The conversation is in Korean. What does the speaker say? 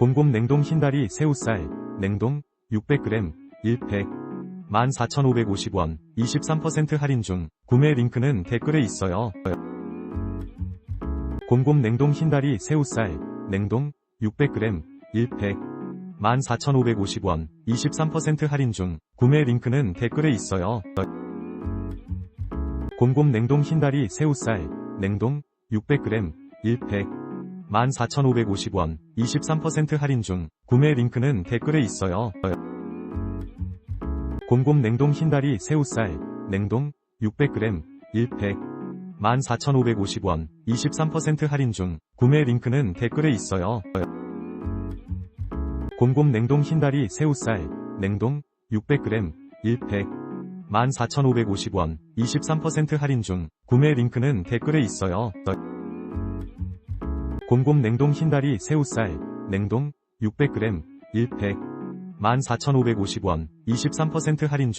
곰곰 냉동 흰다리 새우살, 냉동, 600g, 1팩, 14,550원, 23% 할인 중, 구매 링크는 댓글에 있어요. 곰곰 냉동 흰다리 새우살, 냉동, 600g, 1팩, 14,550원, 23% 할인 중, 구매 링크는 댓글에 있어요. 곰곰 냉동 흰다리 새우살, 냉동, 600g, 1팩, 14,550원, 23% 할인 중, 구매 링크는 댓글에 있어요. 곰곰 냉동 흰다리 새우살, 냉동, 600g, 1팩, 14,550원, 23% 할인 중, 구매 링크는 댓글에 있어요. 곰곰 냉동 흰다리 새우살, 냉동, 600g, 1팩, 14,550원, 23% 할인 중, 구매 링크는 댓글에 있어요. 곰곰 냉동 흰다리 새우살, 냉동, 600g, 1팩, 14,550원, 23% 할인 중,